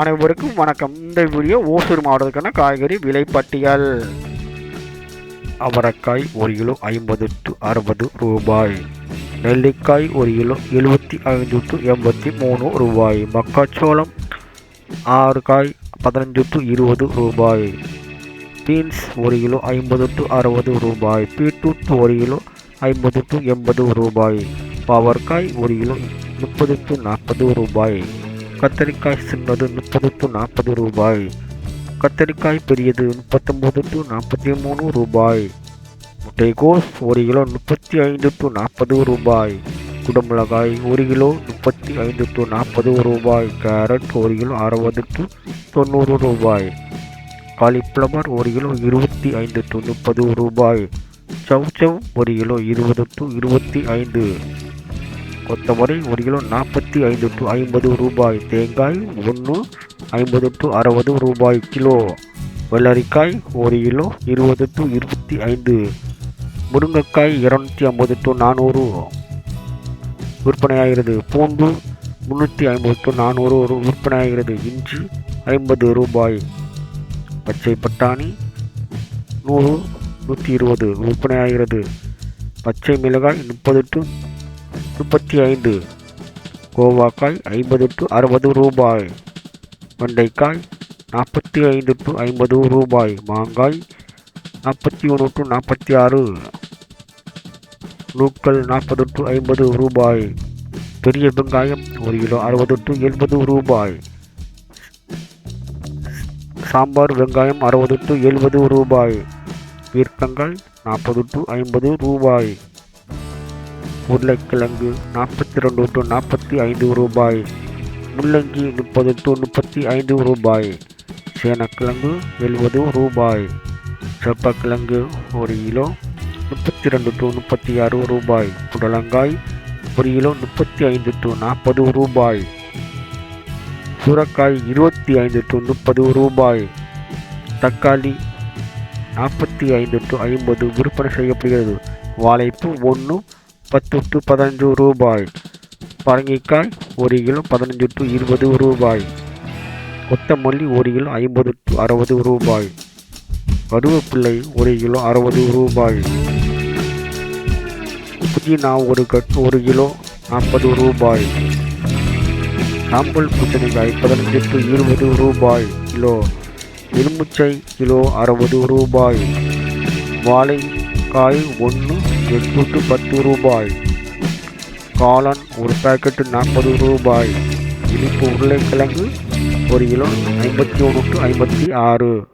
அனைவருக்கும் வணக்கம். இந்த வீடியோ ஓசூர் மாவட்டத்துக்கான காய்கறி விலைப்பட்டியல் அவரைக்காய் ஒரு கிலோ ஐம்பது டு அறுபது ரூபாய். நெல்லிக்காய் ஒரு கிலோ எழுபத்தி ஐந்து டு எண்பத்தி மூணு ரூபாய். மக்காச்சோளம் ஆறு காய் பதினஞ்சு டு இருபது ரூபாய். பீன்ஸ் ஒரு கிலோ ஐம்பது டு அறுபது ரூபாய். பீட்ரூட் ஒரு கிலோ ஐம்பது டு எண்பது ரூபாய். பவர்காய் ஒரு கிலோ முப்பது டு நாற்பது ரூபாய். கத்தரிக்காய் சின்னது முப்பது டு நாற்பது ரூபாய். கத்தரிக்காய் பெரியது முப்பத்தொம்போது டு நாற்பத்தி மூணு ரூபாய். முட்டைகோஸ் ஒரு கிலோ முப்பத்தி ஐந்து டு நாற்பது ரூபாய். குடமிளகாய் ஒரு கிலோ முப்பத்தி ஐந்து டு நாற்பது ரூபாய். கேரட் ஒரு கிலோ அறுபது டு தொண்ணூறு ரூபாய். காலிஃப்ளவர் ஒரு கிலோ இருபத்தி ஐந்து டு முப்பது ரூபாய். சவ் சவ் ஒரு கிலோ இருபது டு இருபத்தி ஐந்து. கொத்தமல்லி ஒரு கிலோ நாற்பத்தி ஐந்து டு ஐம்பது ரூபாய். தேங்காய் ஒன்று ஐம்பது டு அறுபது ரூபாய் கிலோ. வெள்ளரிக்காய் ஒரு கிலோ இருபது டு இருபத்தி ஐந்து. முருங்கைக்காய் இரநூத்தி ஐம்பது டு நானூறு. விற்பனையாகிறது. பூண்டு முந்நூற்றி ஐம்பது டு நானூறு. விற்பனையாகிறது. இஞ்சி ஐம்பது ரூபாய். பச்சை பட்டாணி நூறு நூற்றி இருபது. விற்பனையாகிறது. பச்சை மிளகாய் முப்பது டு முப்பத்தி ஐந்து. கோவாக்காய் ஐம்பது டு அறுபது ரூபாய். வெண்டைக்காய் நாற்பத்தி ஐந்து டு ஐம்பது ரூபாய். மாங்காய் நாற்பத்தி ஒன்று டு நாற்பத்தி ஆறு. நூக்கள் நாற்பது டு ஐம்பது ரூபாய். பெரிய வெங்காயம் ஒரு கிலோ அறுபது டு எண்பது ரூபாய். சாம்பார் வெங்காயம் அறுபது டு எழுபது ரூபாய். பீர்க்கங்காய் நாற்பது டு ஐம்பது ரூபாய். உருளைக்கிழங்கு நாற்பத்தி ரெண்டு டு நாற்பத்தி ஐந்து ரூபாய். முள்ளங்கி முப்பது டு முப்பத்தி ஐந்து ரூபாய். சேனக்கிழங்கு எழுபது ரூபாய். செப்பக்கிழங்கு ஒரு கிலோ முப்பத்தி ரெண்டு டு முப்பத்தி ஆறு ரூபாய். புடலங்காய் ஒரு கிலோ முப்பத்தி ஐந்து டு நாற்பது ரூபாய். சுரக்காய் இருபத்தி ஐந்து டு முப்பது ரூபாய். தக்காளி நாற்பத்தி ஐந்து டு ஐம்பது விற்பனை செய்யப்படுகிறது. வாழைப்பு ஒன்று பத்து டு பதினஞ்சு ரூபாய். பரங்கிக்காய் ஒரு கிலோ பதினஞ்சு டு இருபது ரூபாய். கொத்தமல்லி ஒரு கிலோ ஐம்பது டு அறுபது ரூபாய். கருவேப்பிள்ளை ஒரு கிலோ அறுபது ரூபாய். புதினா ஒரு கட் ஒரு கிலோ நாற்பது ரூபாய். சாம்பல் பூசணிக்காய் பதினஞ்சு டு இருபது ரூபாய். கிலோ எலுமிச்சை கிலோ அறுபது ரூபாய். வாழை காய் ஒன்று எட்நூற்று பத்து ரூபாய். காளான் ஒரு பேக்கெட்டு நாற்பது ரூபாய். இனிப்பு உருளைக்கிழங்கு ஒரு கிலோ ஐம்பத்தி ஒன்று டு ஐம்பத்தி ஆறு.